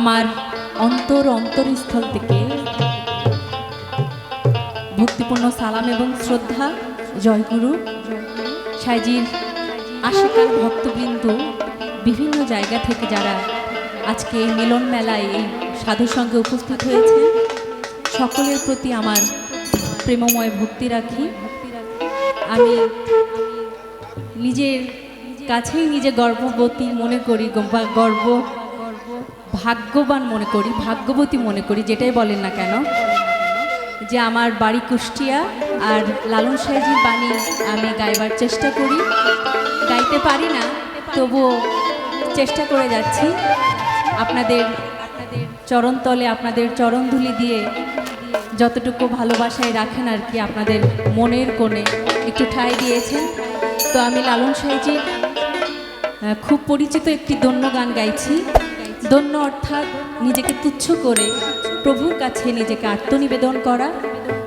আমার অন্তর অন্তরস্থল থেকে ভক্তিপূর্ণ সালাম এবং শ্রদ্ধা জয়গুরু সাইজির আশিকার ভক্তবৃন্দ বিভিন্ন জায়গা থেকে যারা আজকে এই মিলন মেলায় এই সাধুর সঙ্গে উপস্থিত হয়েছে, সকলের প্রতি আমার প্রেমময় ভক্তি রাখি। আমি নিজের কাছেই নিজে গর্ভবতী মনে করি বা গর্ব ভাগ্যবান মনে করি, ভাগ্যবতী মনে করি, যেটাই বলেন না কেন, যে আমার বাড়ি কুষ্টিয়া আর লালন সাহেজির বাণী আমি গাইবার চেষ্টা করি। গাইতে পারি না, তবুও চেষ্টা করে যাচ্ছি। আপনাদের চরণতলে আপনাদের চরণধুলি দিয়ে যতটুকু ভালোবাসায় রাখেন আর কি, আপনাদের মনের কোণে একটু ঠাঁই দিয়েছেন। তো আমি লালন সাহেজির খুব পরিচিত একটি দন্য গান গাইছি। দন্য অর্থাৎ নিজেকে তুচ্ছ করে প্রভুর কাছে নিজেকে আত্মনিবেদন করা।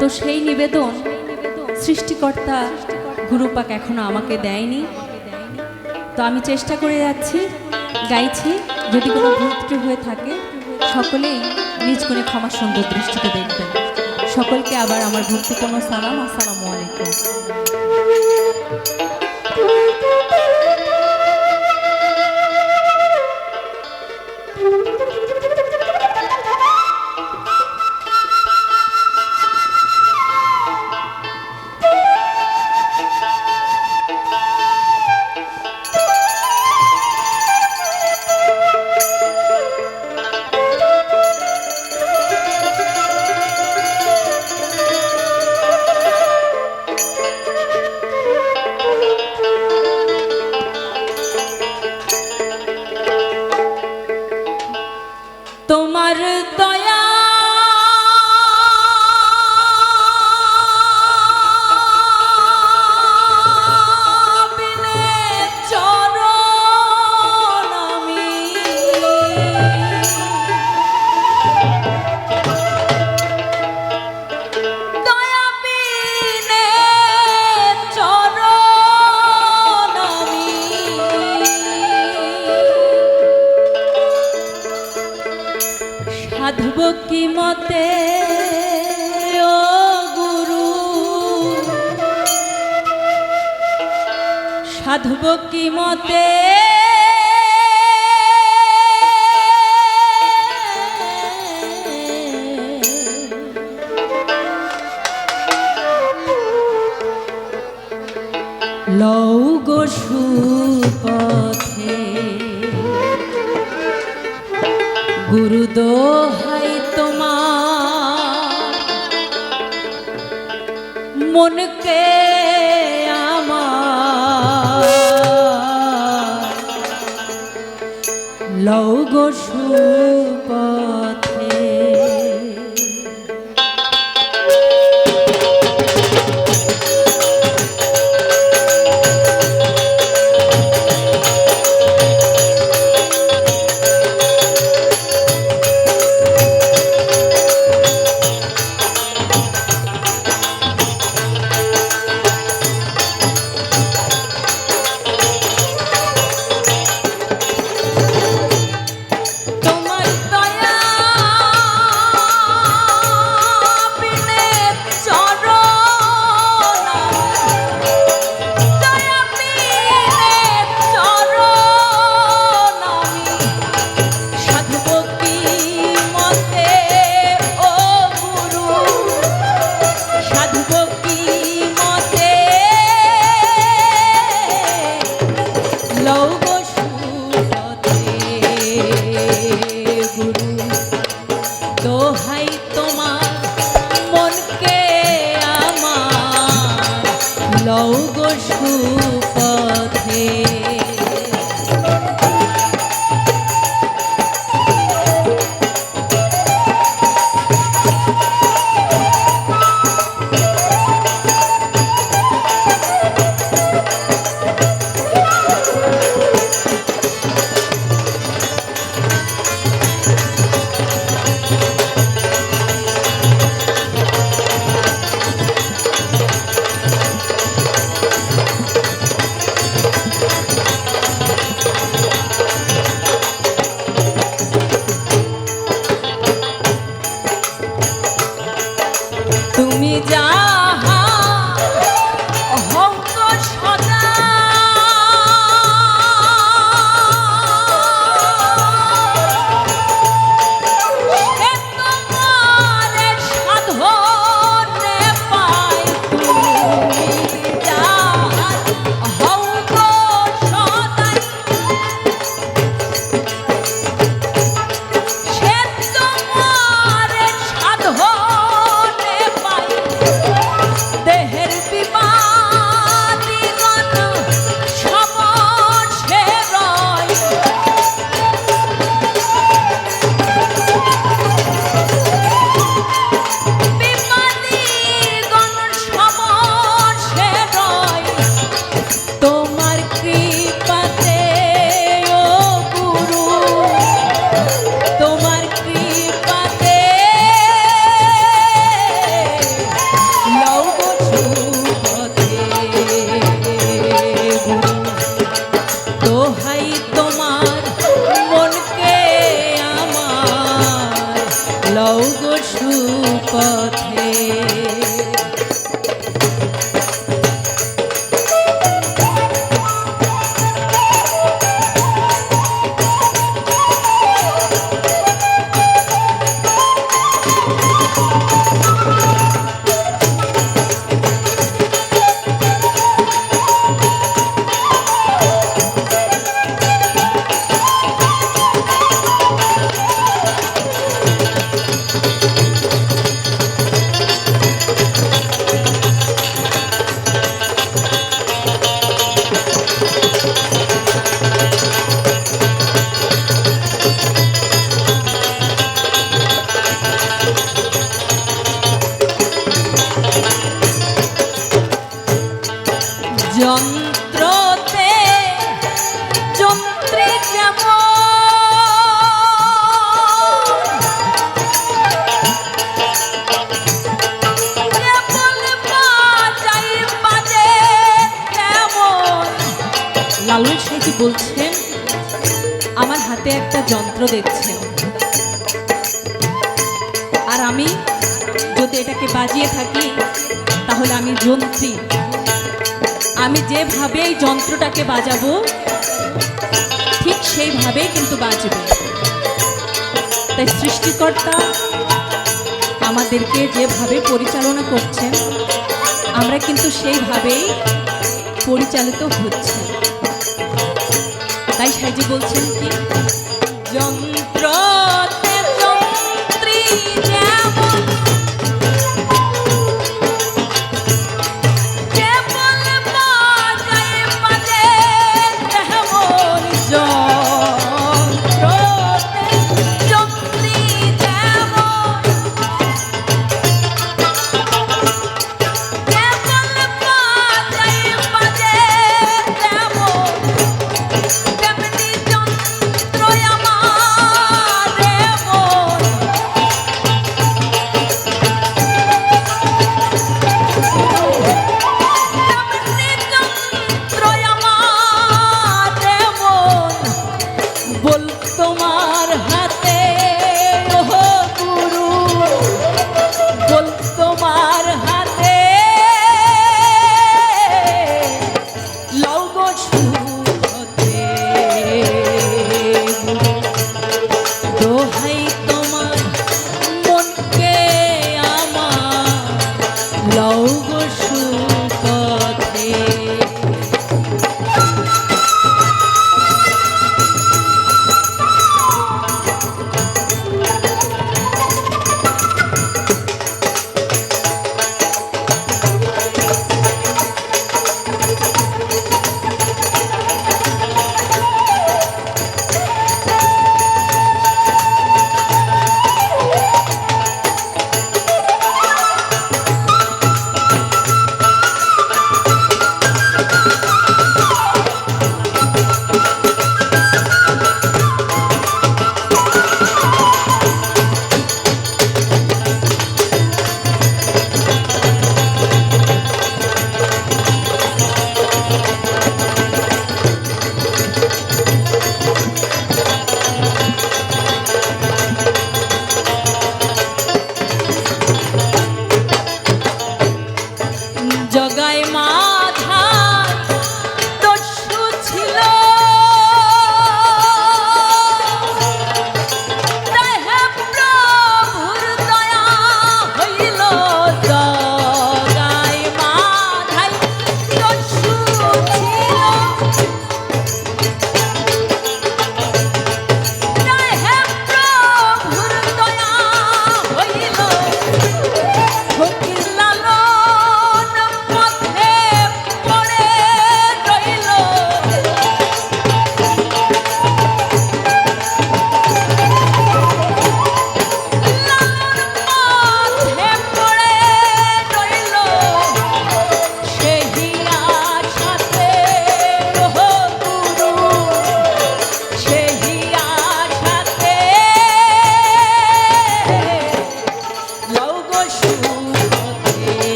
তো সেই নিবেদন সৃষ্টিকর্তা গুরুপাক এখনও আমাকে দেয়নি। তো আমি চেষ্টা করে যাচ্ছি, গাইছি, যদি কোনো ভুল হয়ে থাকে, সকলেই নিজ করে ক্ষমা সুন্দর দৃষ্টিতে দেখবেন। সকলকে আবার আমার ভক্তিপূর্ণ সালাম, আসসালামু আলাইকুম। সাধব কি মতে? ও গুরু সাধব কি মতে? লৌ গো সুপথে গুরু মনকে লালন সাহেজি বলছেন, আমার হাতে একটা যন্ত্র দেখছেন। আর আমি যদি এটাকে বাজিয়ে থাকি, তাহলে আমি যন্ত্রী। আমি যেভাবে এই যন্ত্রটাকে বাজাবো, ঠিক সেইভাবেই কিন্তু বাজবে। তাই সৃষ্টিকর্তা আমাদেরকে যেভাবে পরিচালনা করছেন, আমরা কিন্তু সেইভাবেই পরিচালিত হচ্ছে। সাইজি বলছেন কি? যন্ত্রতে